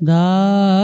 Da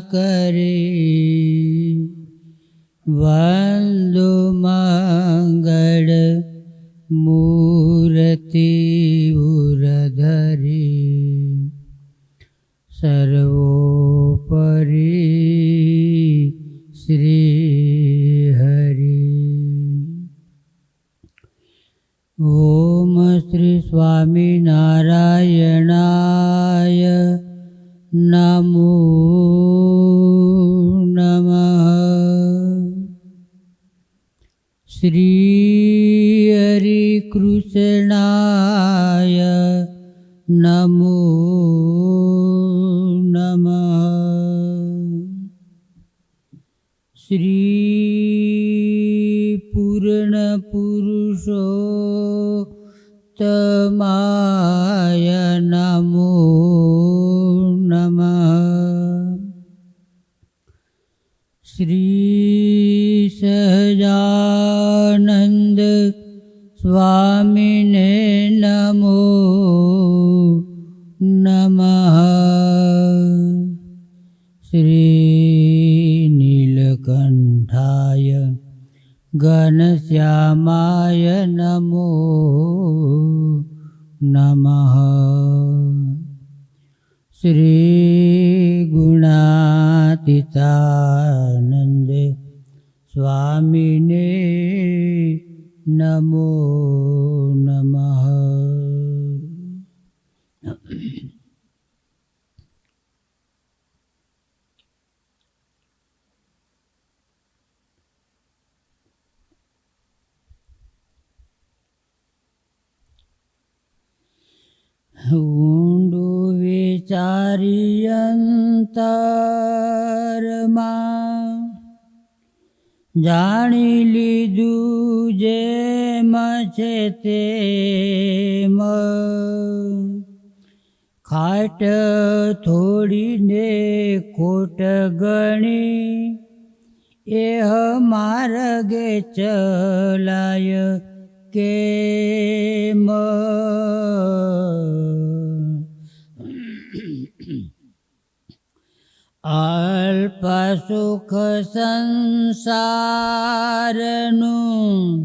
કરુણા કરી પુરુષોત્તમાય નમો નમઃ શ્રી સહજાનંદ સ્વામીને નમો નમઃ ઘનશ્યામાય નમો નમઃ. શ્રી ગુણાતીતાનંદ સ્વામીને નમો નમઃ ઊંડું વિચારી અંતરમાં જાણી લીધું જે છે તે ખાટ થોડીને ખોટ ગણી, એ માર્ગે ચલાય કેમ? અલ્પ સુખ સંસારનું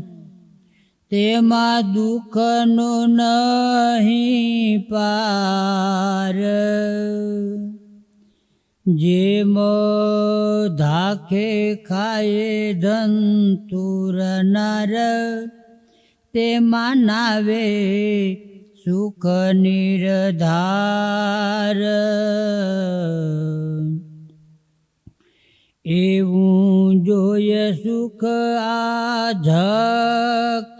તેમાં દુઃખનું નહીં પાર. જેમ ધાખે ખાય ધંતુરનાર તેમાં નાવે સુખ નિરધાર. એવું જોય સુખ આ જગતનું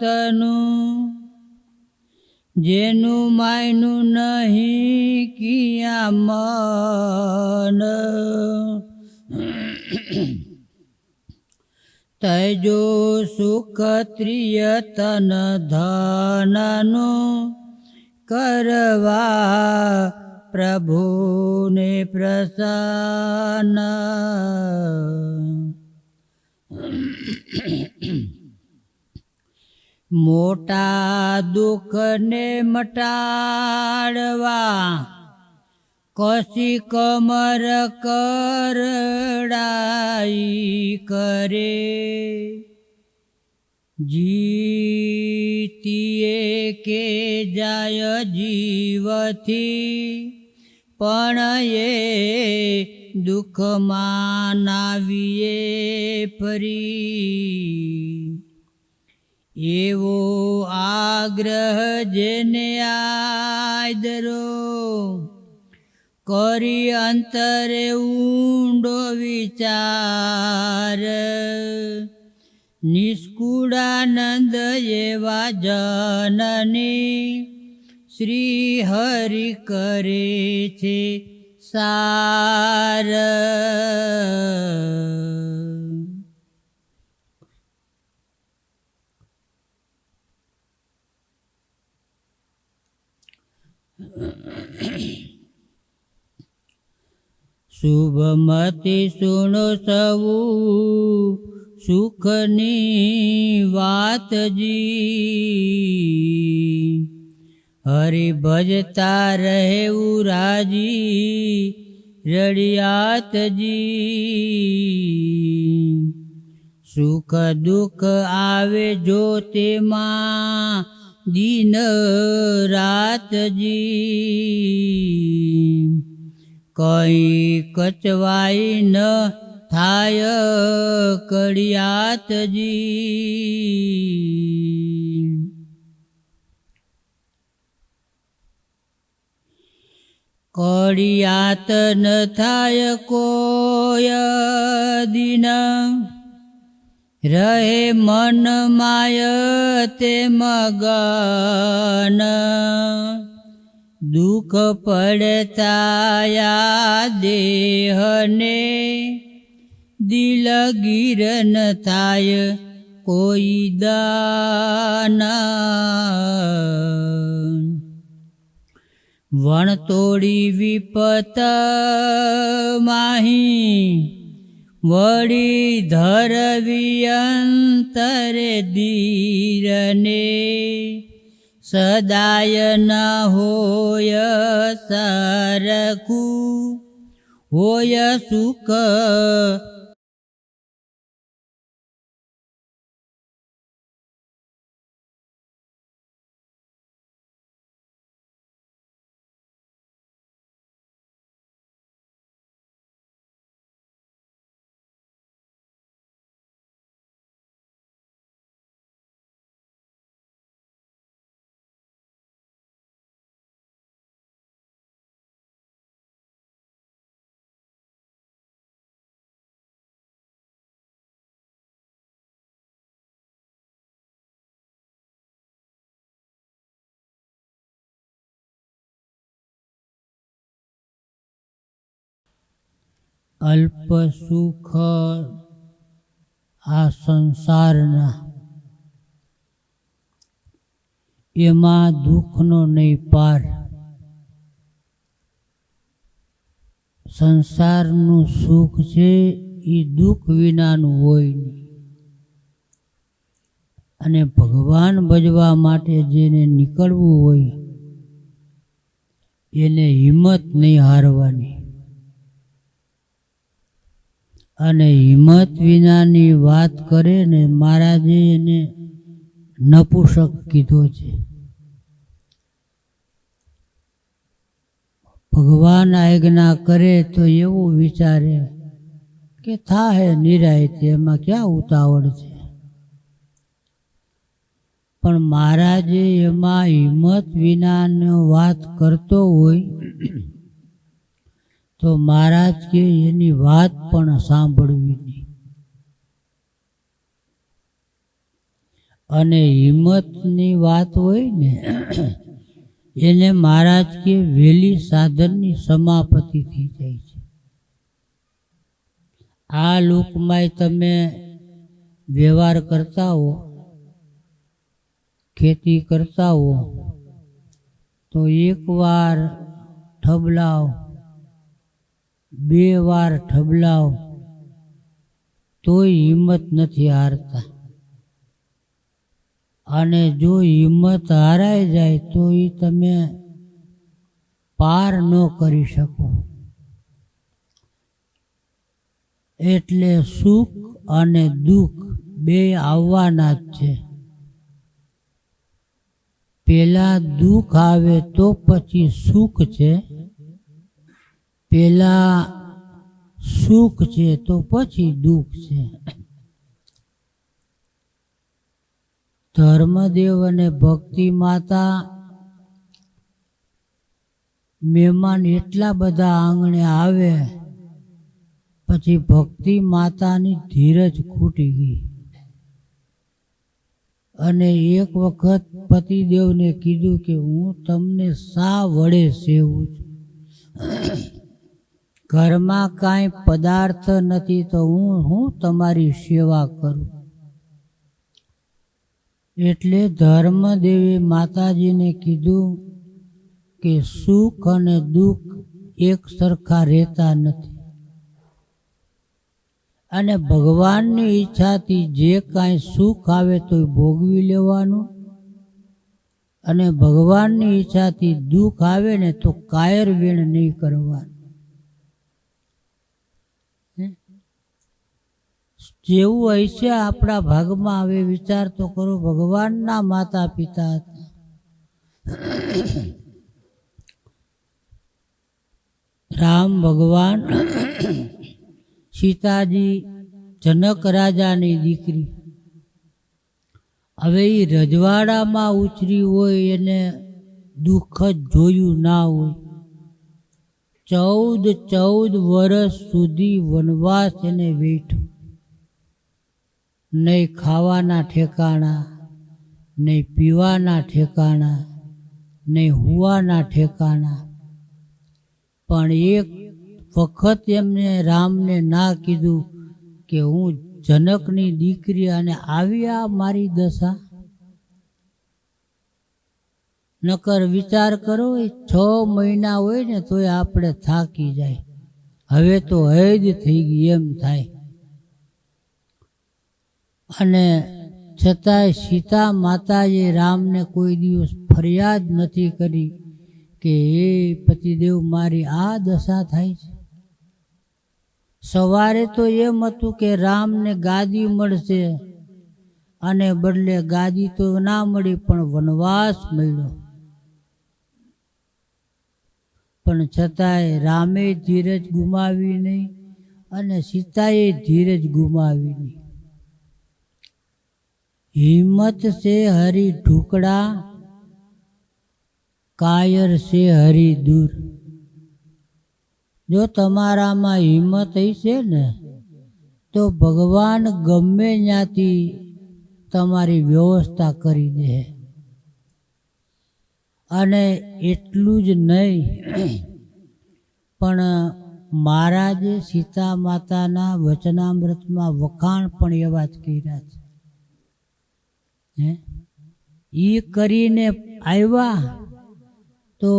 જેનું માયનું નહીં કિયા મન તજો સુખ ત્રિયતન ધનનું કરવા પ્રભુને પ્રસન્ન. મોટા દુઃખને મટાડવા કશી કમર કરડાઈ કરે. જીતીએ કે જાય જીવથી પણ એ દુઃખમાં નાવીએ ફરી. એવો આગ્રહ જેને આદરો કરી અંતરે ઊંડો વિચાર. નિષ્કુળાનંદ એવા જનની શ્રી હરિ કરે છે સાર. શુભમતી સુણો સૌ સુખની વાતજી હરિ ભજતા રહેવું રાજી રડિયાતજી. સુખ દુઃખ આવે જો તેમાં દિન રાતજી. કઈ કચવાઈ ન થાય કડિયાતજી. કડિયાત ન થાય કોય દિન. રહે મન માય તે મગન. દુઃખ પડતાયા દેહને. દિલ ગીરન થાય કોઈ દાન. વણ તોડી વિપત માહી વળી ધરવી અંતરે દીરને. સદાય ન હોય સરખું હોય સુખ અલ્પ સુખ આ સંસારના. એમાં દુઃખનો નહીં પાર. સંસારનું સુખ છે એ દુઃખ વિનાનું હોય નહીં. અને ભગવાન ભજવા માટે જેને નીકળવું હોય, એને હિંમત નહીં હારવાની. અને હિંમત વિનાની વાત કરે ને મહારાજે એને નપુસક કીધો છે. ભગવાન આજ્ઞા કરે તો એવું વિચારે કે થાહે નિરાય એમાં ક્યાં ઉતાવળ છે? પણ મહારાજે એમાં હિંમત વિનાનો વાત કરતો હોય તો મહારાજ કે એની વાત પણ સાંભળવી નહીં. અને હિંમતની વાત હોય ને, એને મહારાજ કે વેલી સાધનની સમાપતિ થઈ જાય છે. આ લોકમાં તમે વ્યવહાર કરતા હો, ખેતી કરતા હો, તો એકવાર ઠબલાવ બે વાર ઠબલાવ, તોય હિંમત નથી હારતા. અને જો હિંમત હારાઈ જાય તો એ તમે પાર ન કરી શકો. એટલે સુખ અને દુઃખ બે આવવાના જ છે. પેલા દુઃખ આવે તો પછી સુખ છે. પેલા સુખ છે તો પછી દુઃખ છે. ધર્મદેવ અને ભક્તિ માતા મહેમાન એટલા બધા આંગણે આવે, પછી ભક્તિ માતાની ધીરજ ખૂટી ગઈ. અને એક વખત પતિદેવને કીધું કે હું તમને શા વડે સેવું છું? ઘરમાં કાંઈ પદાર્થ નથી તો હું હું તમારી સેવા કરું. એટલે ધર્મદેવે માતાજીને કીધું કે સુખ અને દુઃખ એક સરખા રહેતા નથી. અને ભગવાનની ઈચ્છાથી જે કાંઈ સુખ આવે તો ભોગવી લેવાનું. અને ભગવાનની ઈચ્છાથી દુઃખ આવે ને તો કાયર વેણ નહીં કરવાનું હે? જેવું હશે આપણા ભાગમાં હવે વિચાર તો કરો. ભગવાનના માતા પિતા હતા. રામ ભગવાન, સીતાજી, જનક રાજાની દીકરી. હવે એ રજવાડામાં ઉછરી હોય એને દુઃખ જ જોયું ના હોય. ચૌદ ચૌદ વર્ષ સુધી વનવાસ એને વેઠો નહીં ખાવાના ઠેકાણા, નહીં પીવાના ઠેકાણા, નહીં હુવાના ઠેકાણા. પણ એક વખત એમને રામને ના કીધું કે હું જનકની દીકરી અને આવી આ મારી દશા? નકર વિચાર કરો, એ છ મહિના હોય ને તોય આપણે થાકી જાય. હવે તો હૈદ થઈ ગઈ, એમ થાય. અને છતાંય સીતા માતાએ રામને કોઈ દિવસ ફરિયાદ નથી કરી કે, હે પતિદેવ, મારી આ દશા થાય છે? સવારે તો એમ હતું કે રામને ગાદી મળશે અને બદલે ગાદી તો ના મળી, પણ વનવાસ મળ્યો. પણ છતાંય રામે ધીરજ ગુમાવી નહીં અને સીતાએ ધીરજ ગુમાવી નહીં. હિંમત સે હરી ઢુકડા, કાયર સે હરી દૂર. જો તમારામાં હિંમત હશે ને, તો ભગવાન ગમે ત્યાંથી તમારી વ્યવસ્થા કરી દે. અને એટલું જ નહીં, પણ મહારાજે સીતા માતાના વચનામૃતમાં વખાણ પણ એવા જ કર્યા છે. હે? એ કરીને આવ્યા તો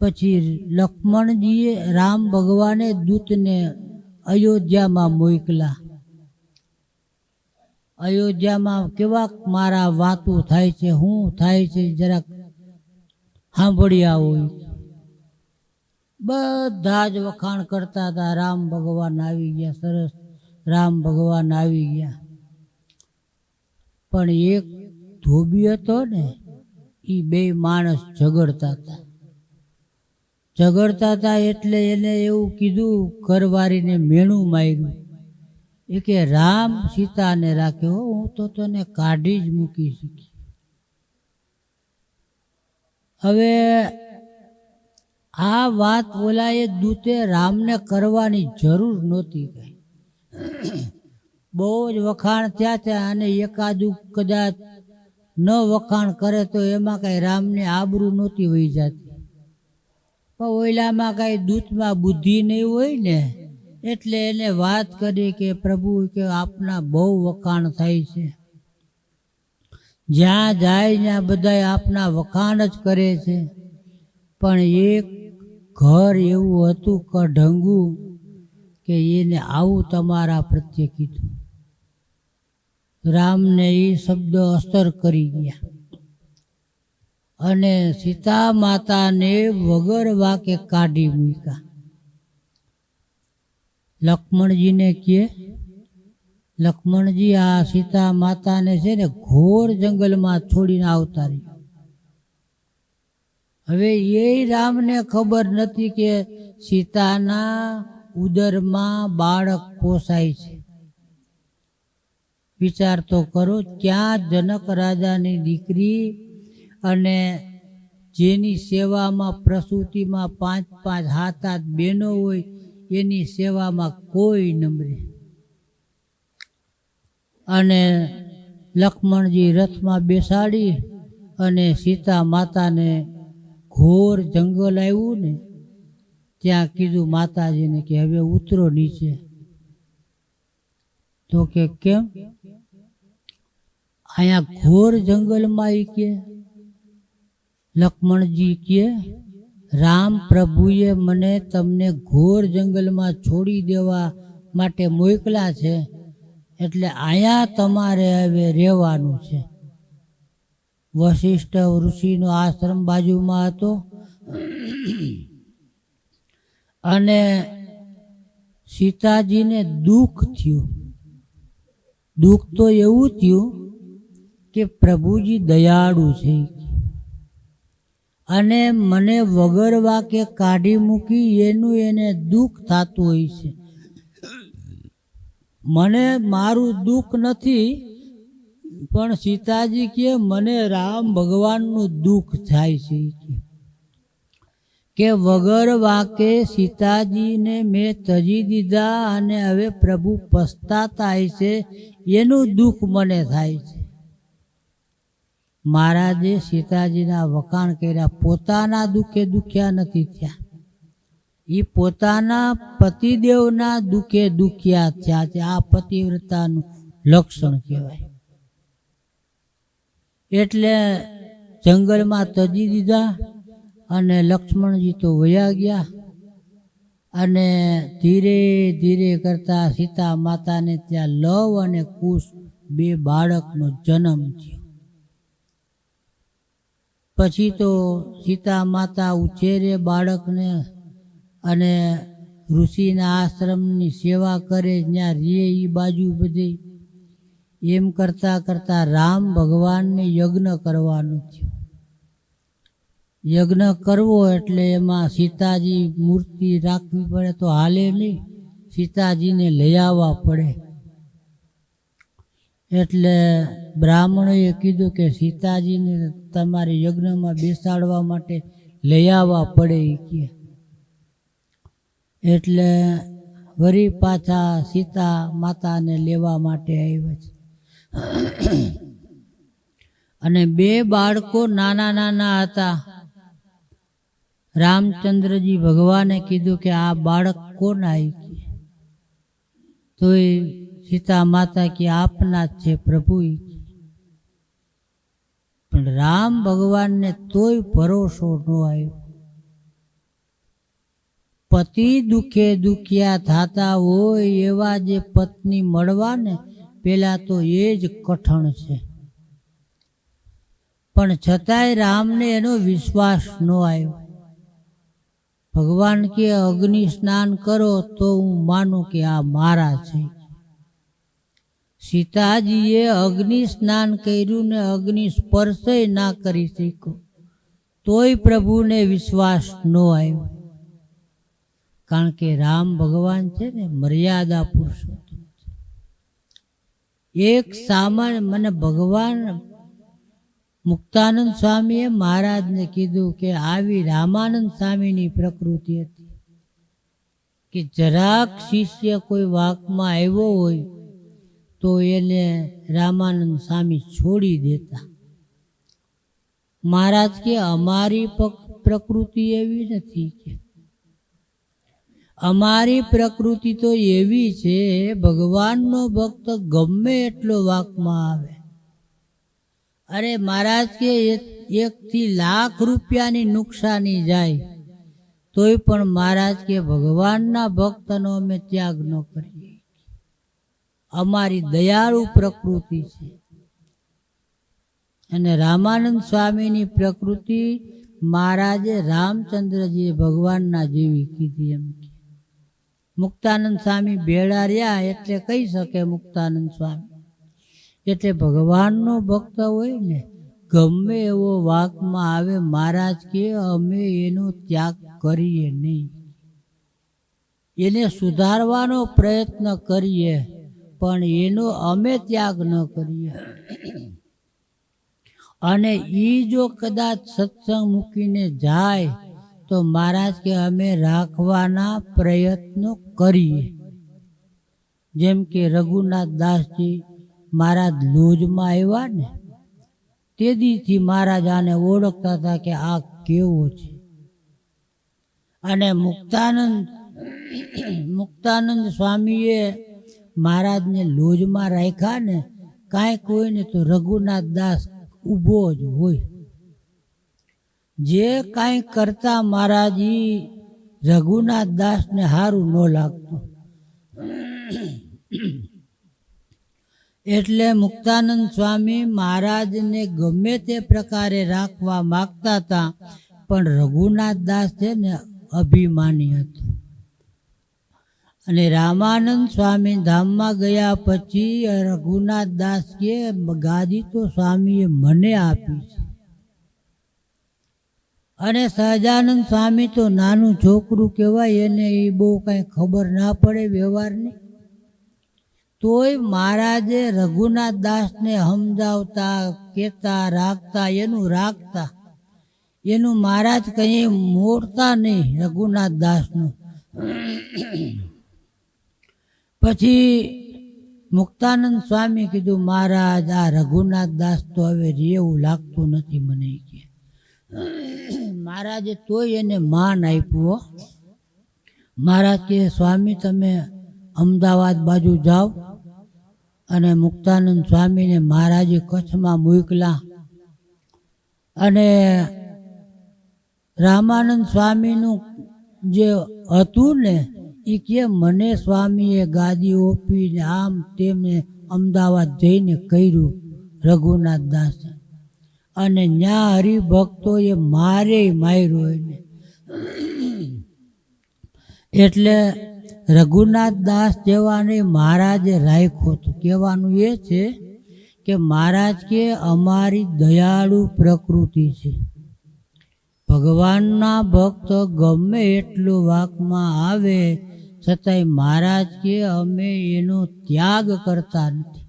પછી લક્ષ્મણજીએ રામ ભગવાને દૂતને અયોધ્યામાં મોકલા. અયોધ્યામાં કેવા મારા વાતો થાય છે શું થાય છે, જરાક સાંભળ્યા હોય. બધા જ વખાણ કરતા હતા, રામ ભગવાન આવી ગયા, સરસ રામ ભગવાન આવી ગયા. પણ એક ધોબી હતો ને એ બે માણસ ઝઘડતા હતા. ઝઘડતા હતા એટલે એને એવું કીધું કરવારીને મેણું માર્યું. એ કે રામ સીતાને રાખ્યો "હો, તો તને કાઢી જ મૂકી શકી. હવે આ વાત ઓલાએ દૂતે રામને કરવાની જરૂર નહોતી કઈ. બહુ જ વખાણ થયા હતા અને એકાદું કદાચ ન વખાણ કરે તો એમાં કાંઈ રામને આબરૂ નહોતી વહી જતી. પણ ઓયલામાં કાંઈ દૂધમાં બુદ્ધિ નહીં હોય ને, એટલે એને વાત કરી કે, પ્રભુ, કે આપના બહુ વખાણ થાય છે. જ્યાં જાય ત્યાં બધા આપના વખાણ જ કરે છે. પણ એક ઘર એવું હતું કઢંગું કે એને આવું તમારા પ્રત્યે કીધું. રામને એ શબ્દ અસર કરી ગયા. અને સીતા માતાને વગર વાકે કાઢી મૂક્યા. લક્ષ્મણજીને કહે લક્ષ્મણજી, આ સીતા માતાને છે ને ઘોર જંગલમાં છોડીને આવતા રહી હવે એ રામને ખબર નથી કે સીતાના ઉદરમાં બાળક પોસાય છે. વિચાર તો કરો, ક્યાં જનક રાજાની દીકરી અને જેની સેવામાં પ્રસૂતિમાં પાંચ પાંચ હાથ હાથ બહેનો હોય, એની સેવામાં કોઈ નમરે. અને લક્ષ્મણજી રથમાં બેસાડી અને સીતા માતાને ઘોર જંગલ આવ્યું ને, ત્યાં કીધું માતાજીને કે હવે ઉતરો નીચે. તો કે કેમ? અહીંયા ઘોર જંગલમાં એ કે, લક્ષ્મણજી કે, રામ પ્રભુએ મને તમને ઘોર જંગલમાં છોડી દેવા માટે મોકલા છે, એટલે અહીંયા તમારે હવે રહેવાનું છે. વશિષ્ઠ ઋષિનો આશ્રમ બાજુમાં હતો. અને સીતાજીને દુઃખ થયું. દુઃખ તો એવું થયું કે પ્રભુજી દયાળુ છે. અને મને વગર વાકે કાઢી મૂકી એનું એને દુઃખ થતું હોય છે. મને મારું દુઃખ નથી, પણ સીતાજી કે મને રામ ભગવાનનું દુઃખ થાય છે. કે. કે વગર વાકે સીતાજીને મેં તજી દીધા અને હવે પ્રભુ પસ્તાતા છે એનું દુઃખ મને થાય છે. મહારાજે સીતાજીના વખાણ કર્યા. પોતાના દુઃખે દુખ્યા નથી થયા. એ પોતાના પતિદેવના દુઃખે દુખ્યા થયા છે. આ પતિવ્રતાનું લક્ષણ કહેવાય. એટલે જંગલમાં તજી દીધા અને લક્ષ્મણજી તો વયા ગયા અને ધીરે ધીરે કરતા સીતા માતાને ત્યાં લવ અને કુશ બે બાળકનો જન્મ થયો. પછી તો સીતા માતા ઉછેરે બાળકને અને ઋષિના આશ્રમની સેવા કરે ત્યાં રીએ એ બાજુ બધી. એમ કરતાં કરતાં રામ ભગવાનને યજ્ઞ કરવાનું થયું. યજ્ઞ કરવો એટલે એમાં સીતાજી મૂર્તિ રાખવી પડે તો હાલે નહીં. સીતાજીને લઈ આવવા પડે. એટલે બ્રાહ્મણોએ કીધું કે સીતાજીને તમારે યજ્ઞમાં બેસાડવા માટે લઈ આવવા પડે એ કે. એટલે વરી પાછા સીતા માતાને લેવા માટે આવ્યા છે. અને બે બાળકો નાના નાના હતા. રામચંદ્રજી ભગવાને કીધું કે આ બાળક કોણ આવી તો એ સીતા માતા કે આપના જ છે પ્રભુ પણ રામ ભગવાનને તોય ભરોસો ન આવ્યો. પતિ દુખે દુખ્યા થતા હોય એવા જે પત્ની મળવા ને પેલા તો એ જ કઠણ છે. પણ છતાંય રામને એનો વિશ્વાસ ન આવ્યો. ભગવાન કે અગ્નિ સ્નાન કરો તો હું માનું કે આ મારા છે. સીતાજીએ અગ્નિ સ્નાન કર્યું ને અગ્નિ સ્પર્શય ના કરી શક્યો તોય પ્રભુને વિશ્વાસ ન આવ્યો. કારણ કે રામ ભગવાન છે ને મર્યાદા પુરુષોત્તમ એક સામાન્ય મને ભગવાન મુક્તાનંદ સ્વામીએ મહારાજને કીધું કે આવી રામાનંદ સ્વામીની પ્રકૃતિ હતી કે જરાક શિષ્ય કોઈ વાકમાં આવ્યો હોય તો એને રામાનંદ સ્વામી છોડી દેતા. મહારાજ કે, અમારી પ્રકૃતિ એવી નથી કે. અમારી પ્રકૃતિ તો એવી છે, ભગવાનનો ભક્ત ગમે એટલો વાકમાં આવે. અરે મહારાજ કે, એક થી લાખ રૂપિયાની નુકસાની જાય, તોય પણ મહારાજ કે, ભગવાનના ભક્તનો અમે ત્યાગ ન કરીએ. અમારી દયાળુ પ્રકૃતિ છે. અને રામાનંદ સ્વામીની પ્રકૃતિ મહારાજે રામચંદ્રજીએ ભગવાનના જેવી કીધી એમ મુક્તાનંદ સ્વામી ભેળા રહ્યા એટલે કહી શકે મુક્તાનંદ સ્વામી. એટલે ભગવાનનો ભક્ત હોય ને, ગમે એવો વાકમાં આવે, મહારાજ કે, અમે એનો ત્યાગ કરીએ નહીં. એને સુધારવાનો પ્રયત્ન કરીએ. પણ એનો અમે ત્યાગ ન કરીએ. અને એ જો કદાચ સત્સંગ મૂકીને જાય, તો મહારાજ કે અમે રાખવાના પ્રયત્નો કરીએ. જેમ કે રઘુનાથ દાસજી મહારાજ લોજમાં આવ્યા ને તે દીથી મહારાજ આને ઓળખતા હતા કે આ કેવો છે. અને મુક્તાનંદ મુક્તાનંદ સ્વામીએ મહારાજને લોજમાં રાખ્યા ને કાંઈ કોઈ ને તો રઘુનાથ દાસ ઊભો જ હોય. જે કાંઈ કરતા મહારાજ રઘુનાથ દાસને સારું ન લાગતું. એટલે મુક્તાનંદ સ્વામી મહારાજને ગમે તે પ્રકારે રાખવા માગતા હતા, પણ રઘુનાથ દાસ છે ને અભિમાની હતો. અને રામાનંદ સ્વામી ધામમાં ગયા પછી રઘુનાથ દાસ કે ગાદી તો સ્વામીએ મને આપી છે. અને સહજાનંદ સ્વામી તો નાનું છોકરું કહેવાય, એને એ બહુ કાંઈ ખબર ના પડે વ્યવહારની. તોય મહારાજે રઘુનાથ દાસને સમજાવતા, કહેતા, રાખતા, એનું રાખતા, એનું મહારાજ કંઈ મોડતા નહીં રઘુનાથ દાસનું. પછી મુક્તાનંદ સ્વામી કીધું, મહારાજ, આ રઘુનાથ દાસ તો હવે રેવું લાગતું નથી મને કે. મહારાજે તોય એને માન આપ્યું મહારાજ કે, સ્વામી, તમે અમદાવાદ બાજુ જાઓ અને મુક્તાનંદ સ્વામીને મહારાજે કચ્છમાં મૂકલા અને રામાનંદ સ્વામીનું જે હતું ને એ કે મને સ્વામીએ ગાદી ઓપીને આમ તેમને અમદાવાદ જઈને કર્યું રઘુનાથ દાસ. અને ન્યા હરિભક્તોએ મારે માર્યો એને. એટલે રઘુનાથ દાસ જેવાને મહારાજે રાખ્યો તો કહેવાનું એ છે કે મહારાજ કે અમારી દયાળુ પ્રકૃતિ છે. ભગવાનના ભક્ત ગમે એટલું વાકમાં આવે છતાંય મહારાજ કે અમે એનો ત્યાગ કરતા નથી.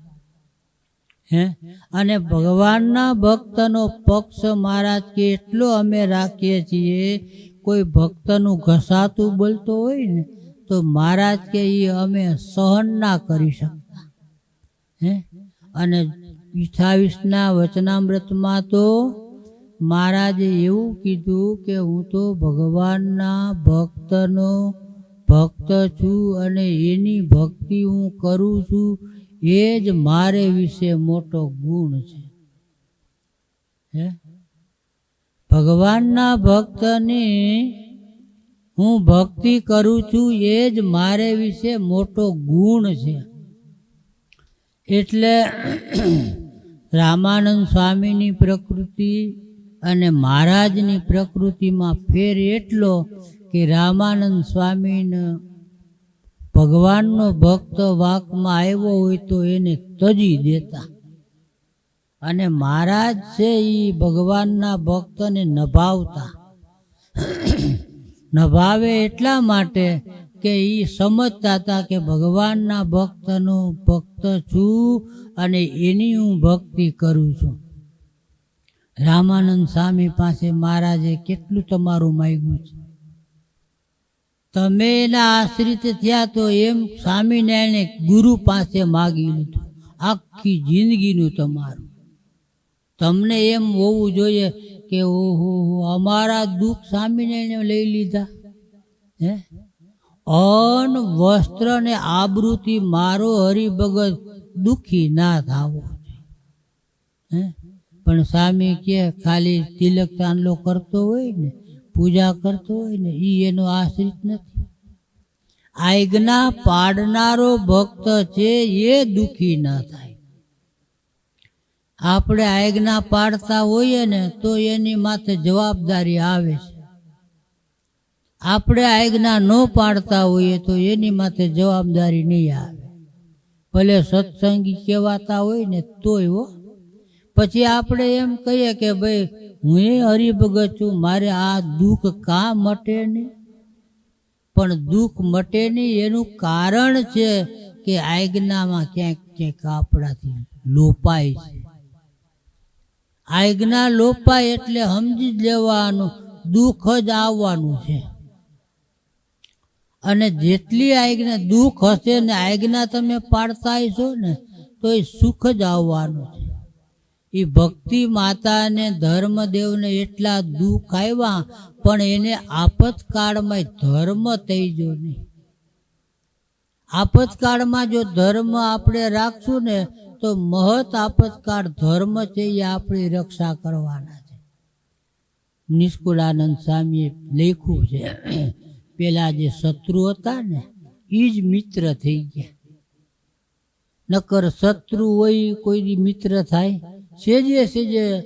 હે? અને ભગવાનના ભક્તનો પક્ષ મહારાજ કે એટલો અમે રાખીએ છીએ, કોઈ ભક્તનું ઘસાતું બોલતો હોય ને, તો મહારાજ કે એ અમે સહન ના કરી શકતા. હે? અને અઠાવીસના વચનામૃતમાં તો મહારાજે એવું કીધું કે હું તો ભગવાનના ભક્તનો ભક્ત છું અને એની ભક્તિ હું કરું છું, એ જ મારે વિશે મોટો ગુણ છે. હે? ભગવાનના ભક્તની હું ભક્તિ કરું છું, એ જ મારે વિશે મોટો ગુણ છે. એટલે રામાનંદ સ્વામીની પ્રકૃતિ અને મહારાજની પ્રકૃતિમાં ફેર એટલો કે રામાનંદ સ્વામીને ભગવાનનો ભક્ત વાકમાં આવ્યો હોય તો એને તજી દેતા. અને મહારાજ છે એ ભગવાનના ભક્તને નભાવતા. નભાવે એટલા માટે કે એ સમજતા હતા કે ભગવાનના ભક્તનો ભક્ત છું અને એની હું ભક્તિ કરું છું. રામાનંદ સ્વામી પાસે મહારાજે કેટલું તમારું માગ્યું છે? તમે એના આશ્રિત થયા તો એમ સ્વામિનારાયણે ગુરુ પાસે માગી લીધું, આખી જિંદગીનું તમારું. તમને એમ હોવું જોઈએ કે ઓહો અમારા દુઃખ સ્વામિનારાયણે લઈ લીધા. હે? અન વસ્ત્ર ને આબરૂથી મારો હરિભગત દુઃખી ના થાવો હે? પણ સ્વામી કે, ખાલી તિલક ચાંદલો કરતો હોય ને પૂજા કરતો હોય ને એ એનો આશ્રિત નથી. આજ્ઞા પાડનારો ભક્ત છે, એ દુઃખી ના થાય. આપણે આજ્ઞા પાડતા હોઈએ ને, તો એની માથે જવાબદારી આવે છે. આપણે આજ્ઞા ન પાડતા હોઈએ તો એની માથે જવાબદારી નહીં આવે. ભલે સત્સંગી કહેવાતા હોય ને, તોય હો. પછી આપણે એમ કહીએ કે ભાઈ, હું હરિભગત છું, મારે આ દુઃખ કા મટે નહીં? પણ દુઃખ મટે નહીં, એનું કારણ છે કે આજ્ઞામાં ક્યાંક ક્યાંક આપણાથી લોપાય છે. આજ્ઞા લોપાય એટલે સમજી જ લેવાનું, દુઃખ જ આવવાનું છે. અને જેટલી આજ્ઞા દુઃખ હશે ને આજ્ઞા તમે પાડતા છો ને, તો એ સુખ જ આવવાનું છે. એ ભક્તિ માતાને ધર્મદેવને એટલા દુઃખ આવ્યા પણ એને આપતકાળમાં ધર્મ થઈ ગયો નહીં. આપતકાળમાં જો ધર્મ આપણે રાખશું ને, તો મહત આપતકાળ ધર્મ છે એ આપણી રક્ષા કરવાના છે. નિષ્કુળાનંદ સ્વામીએ લખ્યું છે, પેલા જે શત્રુ હતા ને એ જ મિત્ર થઈ ગયા. નકર શત્રુ હોય કોઈ મિત્ર થાય સેજે સેજે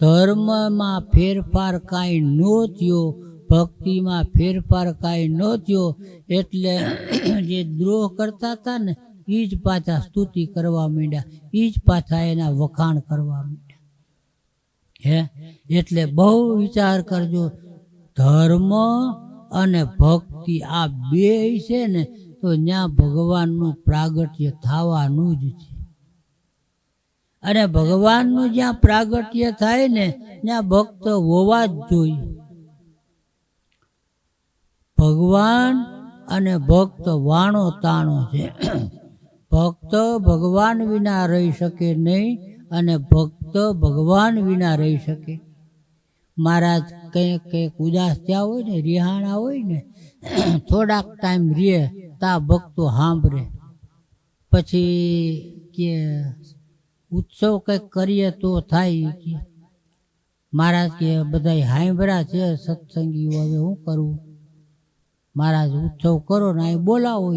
ધર્મમાં ફેરફાર કાંઈ ન થયો, ભક્તિમાં ફેરફાર કાંઈ ન થયો, એટલે જે દ્રોહ કરતા હતા ને એ જ પાછા સ્તુતિ કરવા માંડ્યા. એ જ પાછા એના વખાણ કરવા માંડ્યા. હે? એટલે બહુ વિચાર કરજો, ધર્મ અને ભક્તિ આ બે છે ને, તો ત્યાં ભગવાનનું પ્રાગટ્ય થવાનું જ છે. અને ભગવાનનું જ્યાં પ્રાગટ્ય થાય ને, ત્યાં ભક્ત હોવા જ જોઈએ. ભગવાન અને ભક્ત વાણો તાણો છે. ભક્ત ભગવાન વિના રહી શકે નહીં અને ભક્ત ભગવાન વિના રહી શકે. મહારાજ કંઈક કંઈક ઉદાસ થયા હોય ને, રિહાણા હોય ને, થોડાક ટાઈમ રે, તા ભક્તો સાંભળે. પછી કે ઉત્સવ કંઈક કરીએ તો થાય મહારાજ કે બધા હાંભળ્યા છે સત્સંગીઓ, હવે શું કરવું મહારાજ, ઉત્સવ કરો ને અહીં બોલાવો.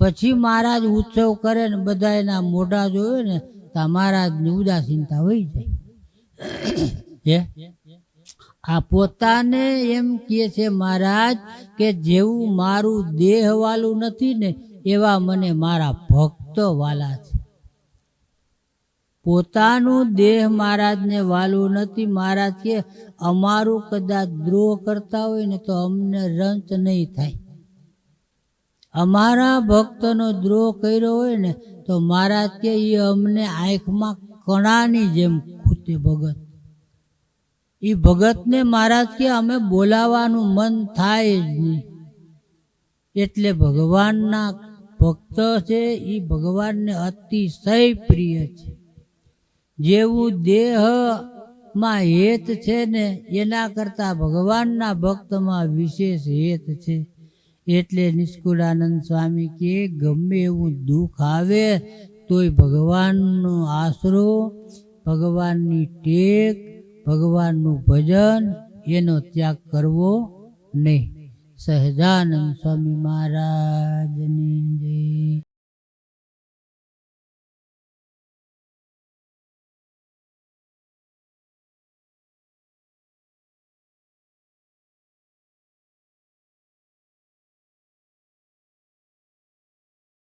પછી મહારાજ ઉત્સવ કરે ને બધા એના મોઢા જોવે ને તો મહારાજની ઉદાસીનતા હોઈ જાય. હે? આ પોતાને એમ કહે છે મહારાજ કે જેવું મારું દેહ વાલું નથી ને એવા મને મારા ભક્તો વાલા છે. પોતાનું દેહ મહારાજને વાલું નથી. મહારાજ કે અમારું કદાચ દ્રોહ કરતા હોય ને તો અમને રંત નહીં થાય. અમારા ભક્તનો દ્રોહ કર્યો હોય ને તો મહારાજ કે એ અમને આંખમાં કણાની જેમ ખૂટે ભગત. એ ભગતને મહારાજ કે અમે બોલાવાનું મન થાય જ નહીં. એટલે ભગવાનના ભક્ત છે એ ભગવાનને અતિશય પ્રિય છે. જેવું દેહમાં હેત છે ને, એના કરતાં ભગવાનના ભક્તમાં વિશેષ હેત છે. એટલે નિષ્કુળાનંદ સ્વામી કે ગમે એવું દુઃખ આવે, તોય ભગવાનનો આશરો, ભગવાનની ટેક, ભગવાનનું ભજન, એનો ત્યાગ કરવો નહીં. સહજાનંદ સ્વામી મહારાજની જય.